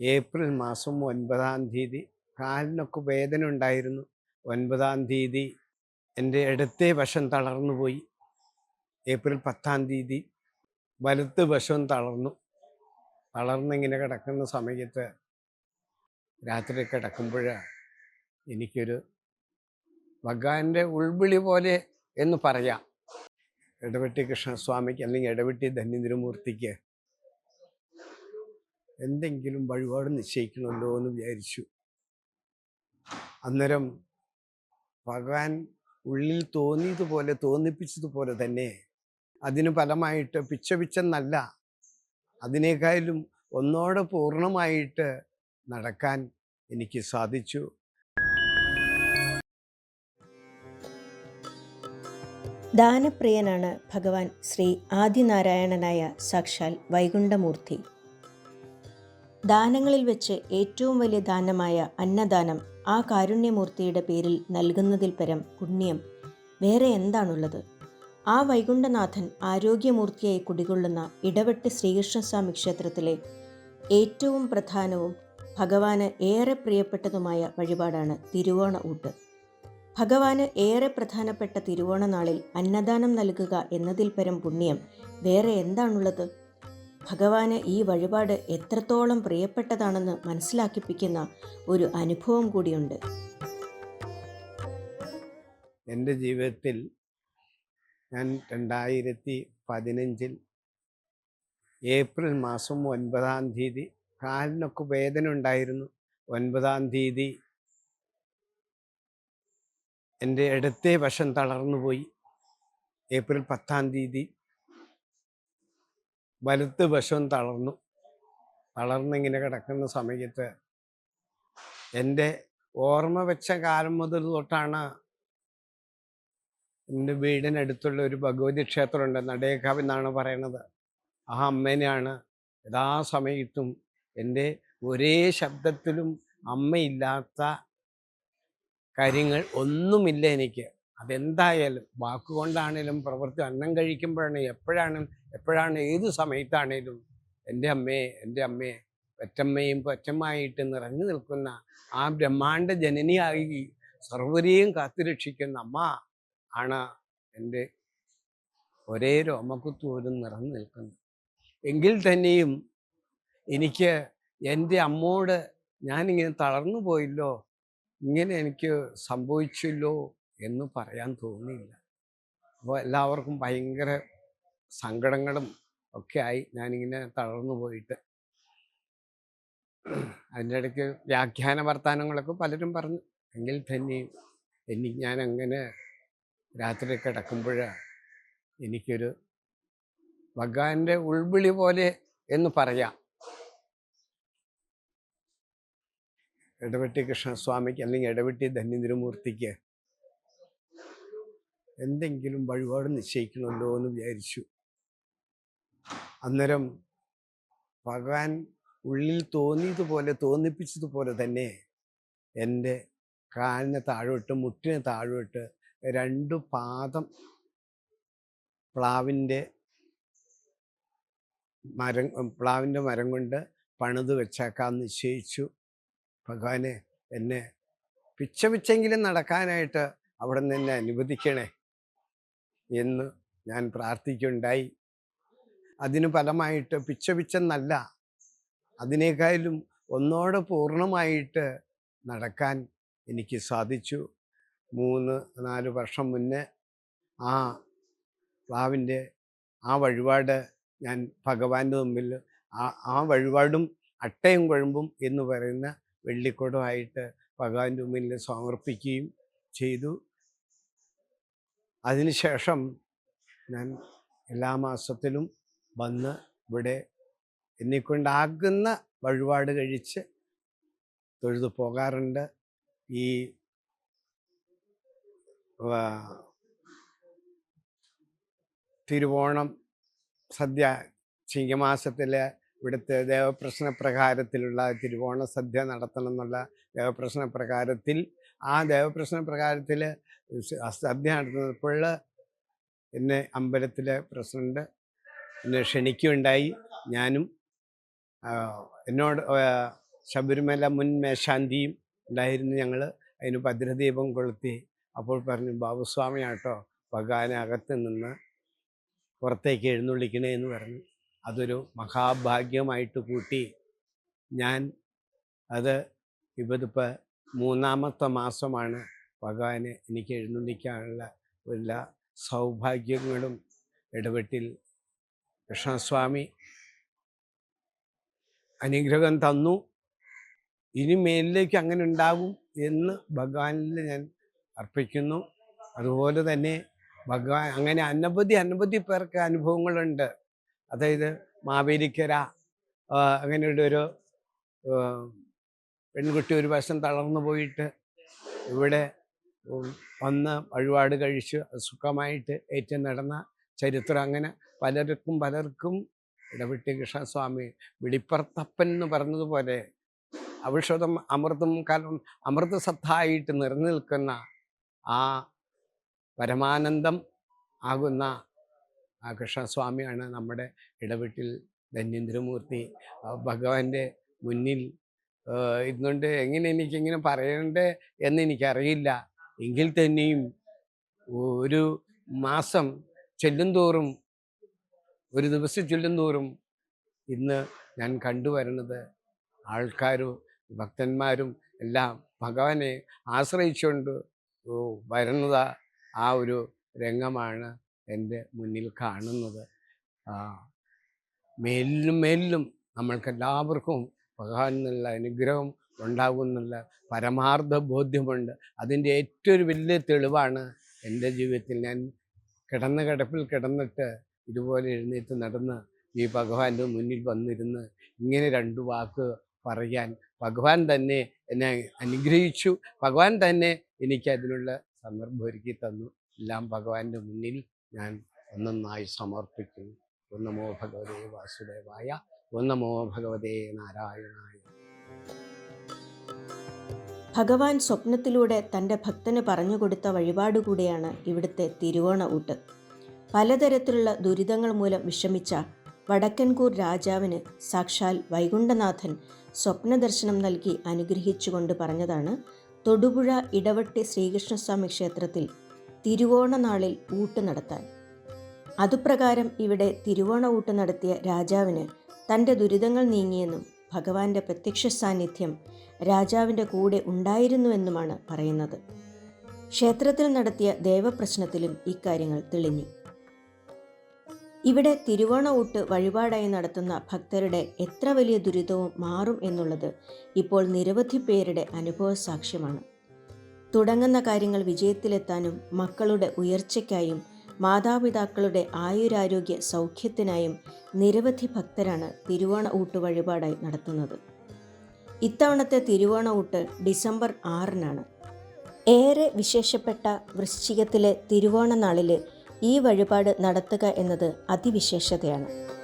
April മാസം ഒൻപതാം തീയതി. കാലിനൊക്കെ വേദന ഉണ്ടായിരുന്നു. ഒൻപതാം തീയതി എന്റെ ഇടത്തെ വശം തളർന്നു പോയി. ഏപ്രിൽ പത്താം തീയതി വലത്ത് വശം തളർന്നു. തളർന്നിങ്ങനെ കിടക്കുന്ന സമയത്ത് രാത്രി കിടക്കുമ്പോൾ എനിക്കൊരു ഭഗവാന്റെ ഉൾവിളി പോലെ എന്ന് പറയാം. ഇടവെട്ടി കൃഷ്ണസ്വാമിക്ക് അല്ലെങ്കിൽ ഇടവെട്ടി ധന്യതിരുമൂർത്തിക്ക് എന്തെങ്കിലും വഴിപാട് നിശ്ചയിക്കണമല്ലോ എന്ന് വിചാരിച്ചു. അന്നേരം ഭഗവാൻ ഉള്ളിൽ തോന്നിയതുപോലെ തോന്നിപ്പിച്ചതുപോലെ തന്നെ അതിന് ഫലമായിട്ട് പിച്ച പിച്ചെന്നല്ല അതിനേക്കാളും ഒന്നോടെ പൂർണമായിട്ട് നടക്കാൻ എനിക്ക് സാധിച്ചു. ദാനപ്രിയനാണ് ഭഗവാൻ ശ്രീ ആദിനാരായണനായ സാക്ഷാൽ വൈകുണ്ഠമൂർത്തി. ദാനങ്ങളിൽ വെച്ച് ഏറ്റവും വലിയ ദാനമായ അന്നദാനം ആ കാരുണ്യമൂർത്തിയുടെ പേരിൽ നൽകുന്നതിൽ പരം പുണ്യം. വേറെ എന്താണുള്ളത്? ആ വൈകുണ്ഠനാഥൻ ആരോഗ്യമൂർത്തിയായി കുടികൊള്ളുന്ന ഇടവെട്ട് ശ്രീകൃഷ്ണസ്വാമി ക്ഷേത്രത്തിലെ ഏറ്റവും പ്രധാനവും ഭഗവാന് ഏറെ പ്രിയപ്പെട്ടതുമായ വഴിപാടാണ് തിരുവോണ ഊട്ട്. ഭഗവാന് ഏറെ പ്രധാനപ്പെട്ട തിരുവോണ നാളിൽ അന്നദാനം നൽകുക എന്നതിൽ പരം പുണ്യം. വേറെ എന്താണുള്ളത്? ഭഗവാന് ഈ വഴിപാട് എത്രത്തോളം പ്രിയപ്പെട്ടതാണെന്ന് മനസ്സിലാക്കിപ്പിക്കുന്ന ഒരു അനുഭവം കൂടിയുണ്ട്. എന്റെ ജീവിതത്തിൽ ഞാൻ രണ്ടായിരത്തി പതിനഞ്ചിൽ ഏപ്രിൽ മാസം ഒൻപതാം തീയതി കാലിനൊക്കെ വേദന ഉണ്ടായിരുന്നു. ഒൻപതാം തീയതി എന്റെ ഇടത്തെ വശം തളർന്നു പോയി ഏപ്രിൽ പത്താം തീയതി വലത്ത് വശം തളർന്നു. തളർന്നിങ്ങനെ കിടക്കുന്ന സമയത്ത് എന്റെ ഓർമ്മ വെച്ച കാലം മുതൽ തൊട്ടാണ് എന്റെ വീടിനടുത്തുള്ള ഒരു ഭഗവതി ക്ഷേത്രമുണ്ട് നടേക്കാവ് എന്നാണ് പറയണത് ആ അമ്മേനെയാണ് യഥാസമയത്തും എന്റെ ഒരേ ശബ്ദത്തിലും അമ്മയില്ലാത്ത കാര്യങ്ങൾ ഒന്നുമില്ല എനിക്ക്. അതെന്തായാലും വാക്കുകൊണ്ടാണേലും പ്രവൃത്തി അന്നം കഴിക്കുമ്പോഴാണ് എപ്പോഴാണ് എപ്പോഴാണ് ഏത് സമയത്താണേലും എന്റെ അമ്മയെ എന്റെ അമ്മയെ പെറ്റമ്മയും പെറ്റമ്മായിട്ട് നിറഞ്ഞു നിൽക്കുന്ന ആ ബ്രഹ്മാണ്ട ജനനിയായി സർവരെയും കാത്തുരക്ഷിക്കുന്ന അമ്മ ആണ് എന്റെ ഒരേ രോമക്കുത്തൂരും നിറഞ്ഞു നിൽക്കുന്നത്. എങ്കിൽ തന്നെയും എനിക്ക് എന്റെ അമ്മോട് ഞാനിങ്ങനെ തളർന്നു പോയില്ലോ ഇങ്ങനെ എനിക്ക് സംഭവിച്ചല്ലോ എന്ന് പറയാൻ തോന്നിയില്ല. അപ്പോൾ എല്ലാവർക്കും ഭയങ്കര സങ്കടങ്ങളും ഒക്കെ ആയി ഞാനിങ്ങനെ തളർന്നു പോയിട്ട്. അതിന്റെ ഇടയ്ക്ക് വ്യാഖ്യാന വർത്തമാനങ്ങളൊക്കെ പലരും പറഞ്ഞു. എങ്കിൽ തന്നെയും എനിക്ക് ഞാൻ അങ്ങനെ രാത്രി കിടക്കുമ്പോൾ എനിക്കൊരു ഭഗവാന്റെ ഉൾവിളി പോലെ എന്ന് പറയാം. ഇടവെട്ടി കൃഷ്ണസ്വാമിക്ക് അല്ലെങ്കിൽ ഇടവെട്ടി ധന്യതിരുമൂർത്തിക്ക് എന്തെങ്കിലും വഴിപാട് നിശ്ചയിക്കണമല്ലോ എന്ന് വിചാരിച്ചു. അന്നേരം ഭഗവാൻ ഉള്ളിൽ തോന്നിയതുപോലെ തോന്നിപ്പിച്ചതുപോലെ തന്നെ എന്റെ കാലിനെ താഴോട്ട് മുട്ടിനെ താഴോട്ട് രണ്ട് പാദം പ്ലാവിന്റെ മരം പ്ലാവിന്റെ മരം കൊണ്ട് പണിത് വെച്ചേക്കാൻ നിശ്ചയിച്ചു. ഭഗവാനെ എന്നെ പിച്ച പിച്ചെങ്കിലും നടക്കാനായിട്ട് അവിടെ നിന്ന് എന്നെ അനുവദിക്കണേ. എന്ന് ഞാൻ പ്രാർത്ഥിക്കുകയുണ്ടായി. അതിന് ഫലമായിട്ട് പിച്ച പിച്ചെന്നല്ല അതിനേക്കാളും ഒന്നോടെ പൂർണമായിട്ട് നടക്കാൻ എനിക്ക് സാധിച്ചു. മൂന്ന് നാല് വർഷം മുന്നേ ആ പ്ലാവിന്റെ ആ വഴിപാട് ഞാൻ ഭഗവാന്റെ മുമ്പിൽ ആ ആ വഴിപാടും അട്ടയും കുഴമ്പും എന്ന് പറയുന്ന വെള്ളിക്കുടമായിട്ട് ഭഗവാന്റെ മുമ്പിൽ സമർപ്പിക്കുകയും ചെയ്തു. അതിനുശേഷം ഞാൻ എല്ലാ മാസത്തിലും വന്ന് ഇവിടെ എന്നെക്കൊണ്ടാകുന്ന വഴിപാട് കഴിച്ച് തൊഴുതു പോകാറുണ്ട്. ഈ തിരുവോണം സദ്യ ചിങ്ങമാസത്തിലെ ഇവിടുത്തെ ദേവപ്രശ്ന പ്രകാരത്തിലുള്ള തിരുവോണ സദ്യ നടത്തണം എന്നുള്ള ദേവപ്രശ്ന പ്രകാരത്തിൽ ആ ദേവപ്രശ്ന പ്രകാരത്തിൽ സദ്യ നടത്തുന്നപ്പോൾ എന്നെ അമ്പലത്തിലെ പ്രസിഡന്റ് എന്നെ ക്ഷണിക്കുകയുണ്ടായി. ഞാനും എന്നോട് ശബരിമല മുൻ മേശാന്തിയും ഉണ്ടായിരുന്നു ഞങ്ങൾ. അതിന് ഭദ്രദീപം കൊളുത്തി. അപ്പോൾ പറഞ്ഞു ബാബുസ്വാമിയാട്ടോ ഭഗവാനകത്ത് നിന്ന് പുറത്തേക്ക് എഴുന്നള്ളിക്കണേ എന്ന് പറഞ്ഞു. അതൊരു മഹാഭാഗ്യമായിട്ട് കൂട്ടി ഞാൻ അത് ഇവതിപ്പോൾ മൂന്നാമത്തെ മാസമാണ് ഭഗവാന് എനിക്ക് എഴുന്നള്ളിക്കാനുള്ള എല്ലാ സൗഭാഗ്യങ്ങളും ഇടപെട്ടിൽ കൃഷ്ണസ്വാമി അനുഗ്രഹം തന്നു. ഇനി മേലിലേക്ക് അങ്ങനെ ഉണ്ടാകും എന്ന് ഭഗവാനിൽ ഞാൻ അർപ്പിക്കുന്നു. അതുപോലെ തന്നെ ഭഗവാൻ അങ്ങനെ അനവധി അനവധി പേർക്ക് അനുഭവങ്ങളുണ്ട്. അതായത് മാവേലിക്കര അങ്ങനെയുള്ളൊരു പെൺകുട്ടി ഒരു വശം തളർന്നു പോയിട്ട് ഇവിടെ വന്ന് വഴിപാട് കഴിച്ച് സുഖമായിട്ട് ഏറ്റു നടന്ന ചരിത്രം. അങ്ങനെ പലർക്കും പലർക്കും ഇടപെട്ടി കൃഷ്ണസ്വാമി വിളിപ്പർത്തപ്പൻ എന്ന് പറഞ്ഞതുപോലെ ഔഷധം അമൃതം കാലം അമൃതസത്തായിട്ട് നിറഞ്ഞു നിൽക്കുന്ന ആ പരമാനന്ദം ആകുന്ന കൃഷ്ണസ്വാമിയാണ് നമ്മുടെ ഇടവെട്ടിൽ ധന്യേന്ദ്രമൂർത്തി. ഭഗവാന്റെ മുന്നിൽ ഇന്നുകൊണ്ട് എങ്ങനെ എനിക്കിങ്ങനെ പറയണ്ടേ എന്ന് എനിക്കറിയില്ല. എങ്കിൽ തന്നെയും ഒരു മാസം ചെല്ലും തോറും ഒരു ദിവസം ചെല്ലും തോറും ഇന്ന് ഞാൻ കണ്ടുവരുന്നത് ആൾക്കാരും ഭക്തന്മാരും എല്ലാം ഭഗവാനെ ആശ്രയിച്ചുകൊണ്ട് വരുന്നത് ആ ഒരു രംഗമാണ് എന്റെ മുന്നിൽ കാണുന്നത്. മേലിലും മേലിലും നമ്മൾക്കെല്ലാവർക്കും ഭഗവാൻ എന്നുള്ള അനുഗ്രഹം ഉണ്ടാകുന്നുള്ള പരമാർത്ഥ ബോധ്യമുണ്ട് അതിന്റെ ഏറ്റവും ഒരു വലിയ തെളിവാണ് എന്റെ ജീവിതത്തിൽ ഞാൻ കിടന്ന കിടപ്പിൽ കിടന്നിട്ട് ഇതുപോലെ എഴുന്നേറ്റ് നടന്ന് ഈ ഭഗവാന്റെ മുന്നിൽ വന്നിരുന്ന് ഇങ്ങനെ രണ്ട് വാക്ക് പറയാൻ ഭഗവാൻ തന്നെ എന്നെ അനുഗ്രഹിച്ചു. ഭഗവാൻ തന്നെ എനിക്ക് അതിനുള്ള സന്ദർഭം ഒരുക്കി തന്നു. എല്ലാം ഭഗവാന്റെ മുന്നിൽ ഞാൻ ഒന്നൊന്നായി സമർപ്പിക്കുന്നു ഒന്നമോ ഭഗവതേ വാസുദേവായ ഒന്നമോ ഭഗവതേ നാരായണായ. ഭഗവാൻ സ്വപ്നത്തിലൂടെ തന്റെ ഭക്തന് പറഞ്ഞുകൊടുത്ത വഴിപാട് കൂടിയാണ് ഇവിടുത്തെ തിരുവോണ ഊട്ട് പലതരത്തിലുള്ള ദുരിതങ്ങൾ മൂലം വിഷമിച്ച വടക്കൻകൂർ രാജാവിന് സാക്ഷാൽ വൈകുണ്ഠനാഥൻ സ്വപ്നദർശനം നൽകി അനുഗ്രഹിച്ചുകൊണ്ട് പറഞ്ഞതാണ് തൊടുപുഴ ഇടവട്ടി ശ്രീകൃഷ്ണസ്വാമി ക്ഷേത്രത്തിൽ തിരുവോണ നാളിൽ ഊട്ട് നടത്താൻ. അതുപ്രകാരം ഇവിടെ തിരുവോണ ഊട്ട് നടത്തിയ രാജാവിന് തന്റെ ദുരിതങ്ങൾ നീങ്ങിയെന്നും ഭഗവാന്റെ പ്രത്യക്ഷ സാന്നിധ്യം രാജാവിന്റെ കൂടെ ഉണ്ടായിരുന്നുവെന്നുമാണ് പറയുന്നത്. ക്ഷേത്രത്തിൽ നടത്തിയ ദേവപ്രശ്നത്തിലും ഇക്കാര്യങ്ങൾ തെളിഞ്ഞു. ഇവിടെ തിരുവോണ ഊട്ട് വഴിപാടായി നടത്തുന്ന ഭക്തരുടെ എത്ര വലിയ ദുരിതവും മാറും എന്നുള്ളത് ഇപ്പോൾ നിരവധി പേരുടെ അനുഭവ സാക്ഷ്യമാണ് തുടങ്ങുന്ന കാര്യങ്ങൾ വിജയത്തിലെത്താനും മക്കളുടെ ഉയർച്ചയ്ക്കായും മാതാപിതാക്കളുടെ ആയുരാരോഗ്യ സൗഖ്യത്തിനായും നിരവധി ഭക്തരാണ് തിരുവോണ ഊട്ട് വഴിപാടായി നടത്തുന്നത്. ഇത്തവണത്തെ തിരുവോണ ഊട്ട് ഡിസംബർ ആറിനാണ്. ഏറെ വിശേഷപ്പെട്ട വൃശ്ചികത്തിലെ തിരുവോണ നാളിൽ ഈ വഴിപാട് നടത്തുക എന്നത് അതിവിശേഷതയാണ്.